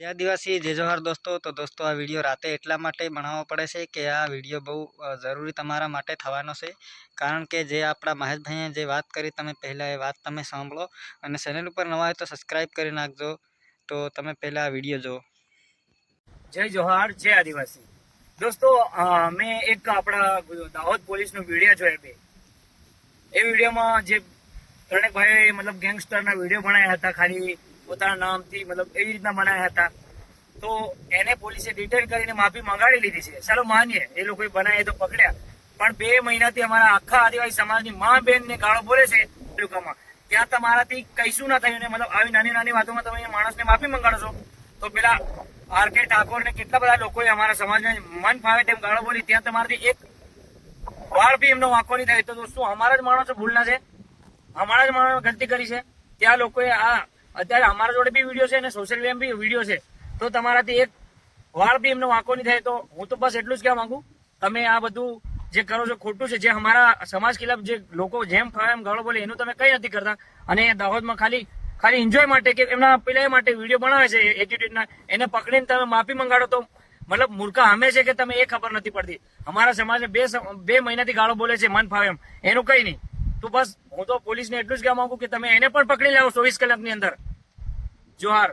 જય આદિવાસી જય જોહાર દોસ્તો, તો દોસ્તો આ વીડિયો રાતે એટલા માટે બનાવવો પડે છે કે આ વીડિયો બહુ જરૂરી તમારા માટે થવાનો છે. કારણ કે જે આપણા મહેશભાઈએ જે વાત કરી, તમે પહેલાં એ વાત તમે સાંભળો અને ચેનલ ઉપર નવા હોય તો સબસ્ક્રાઈબ કરી નાખજો. તો તમે પહેલાં આ વીડિયો જુઓ. જય જોહાર, જય આદિવાસી. દોસ્તો મેં એક આપણા દાહોદ પોલીસનો વીડિયો જોયો બે. એ વિડીયોમાં જે ત્રણેક ભાઈ મતલબ ગેંગસ્ટરના વીડિયો બનાવ્યા હતા, ખાલી પોતાના નામથી મતલબ એવી રીતના બનાવ્યા હતા. તો એને પોલીસે ડિટેન કરીને માફી મંગાડી લીધી છે. ચાલો માનીએ, એ લોકોએ બનાવી તો પકડ્યા. પણ બે મહિનાથી અમારા આખા આદિવાસી સમાજની મા બેન ને ગાળો બોલે છે તાલુકામાં. ત્યાં તમારાથી કઈશું ના થયું ને મતલબ આવી નાની નાની વાતોમાં તમે માણસને માફી મંગાડો છો. તો પેલા આર કે ઠાકોર ને કેટલા બધા લોકોએ અમારા સમાજને મન ફાવે તેમ ગાળો બોલી, ત્યાં તમારાથી એક વાર બી એમનો વાંકો નહીં થાય. તો દોસ્તો, અમારા જ માણસો ભૂલના છે. અમારા જ માણસો ગલતી કરી છે. ત્યાં લોકોએ આ અત્યારે અમારા જોડે બી વીડિયો છે અને સોશિયલ મીડિયા બી વીડિયો છે. તો તમારાથી એક વાર બી એમનો વાંકો નહીં થાય તો હું તો બસ એટલું જ કહેવા માંગુ. તમે આ બધું જે કરો છો ખોટું છે, જે અમારા સમાજ ખિલાફ જે લોકો જેમ ફાવે એમ ગાળો બોલે, એનું તમે કઈ નથી કરતા. અને દાહોદમાં ખાલી ખાલી એન્જોય માટે કે એમના પેલા માટે વીડિયો બનાવે છે એટીટ્યુડના એને પકડીને તમે માફી મંગાડો તો મતલબ મૂર્ખા હમે છે કે તમે એ ખબર નથી પડતી. અમારા સમાજને બે બે મહિનાથી ગાળો બોલે છે, મન ફાવે એમ. એનું કઈ નહીં. તો બસ હું તો પોલીસને એટલું જ કહેવા માંગુ કે તમે એને પણ પકડી લાવો ચોવીસ કલાકની અંદર જોહાર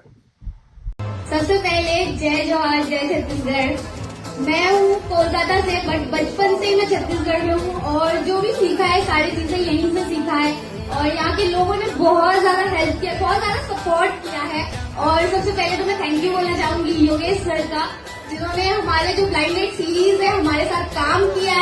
सबसे पहले जय जवाहर जय छत्तीसगढ़ मैं हूँ कोलकाता से बट बचपन से ही मैं छत्तीसगढ़ में हूँ और जो भी सीखा है सारी चीजें यहीं से सीखा है और यहाँ के लोगों ने बहुत ज्यादा हेल्प किया बहुत ज्यादा सपोर्ट किया है और सबसे पहले तो मैं थैंक यू बोलना चाहूंगी योगेश सर का जिन्होंने हमारे जो ब्लाइंड लाइट सीरीज है हमारे साथ काम किया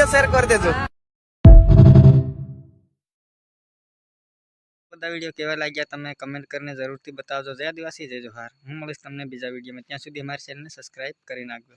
વીડિયો શેર કરી દેજો. બધા વીડિયો કેવા લાગ્યા તમે કમેન્ટ કરીને જરૂરથી બતાવજો. જય આદિવાસી, જય જોહાર હું મળીશ તમને બીજા વિડીયોમાં ત્યાં સુધી અમારી ચેનલને સબસ્ક્રાઈબ કરી નાખજો.